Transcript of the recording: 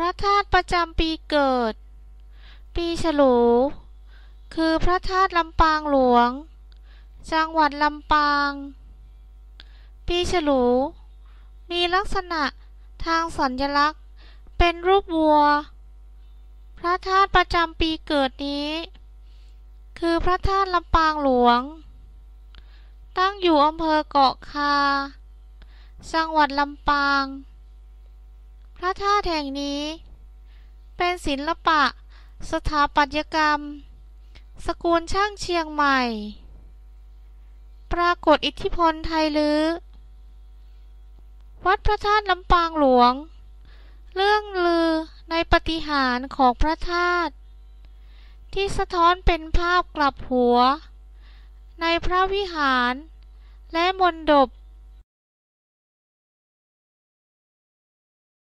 พระธาตุประจำปีเกิด ปีฉลู คือพระธาตุลำปางหลวง จังหวัดลำปาง ปีฉลู มีลักษณะทางสัญลักษณ์เป็นรูปวัว พระธาตุประจำปีเกิดนี้ คือพระธาตุลำปางหลวง ตั้งอยู่อำเภอเกาะคา จังหวัดลำปาง พระธาตุแห่งนี้ เป็นศิลปะ สถาปัตยกรรม สกุลช่างเชียงใหม่ ปรากฏอิทธิพลไทยลื้อวัดพระธาตุลำปางหลวง เรื่องลือในปฏิหารของพระธาตุที่สะท้อนเป็นภาพกลับหัว ในพระวิหารและมณฑป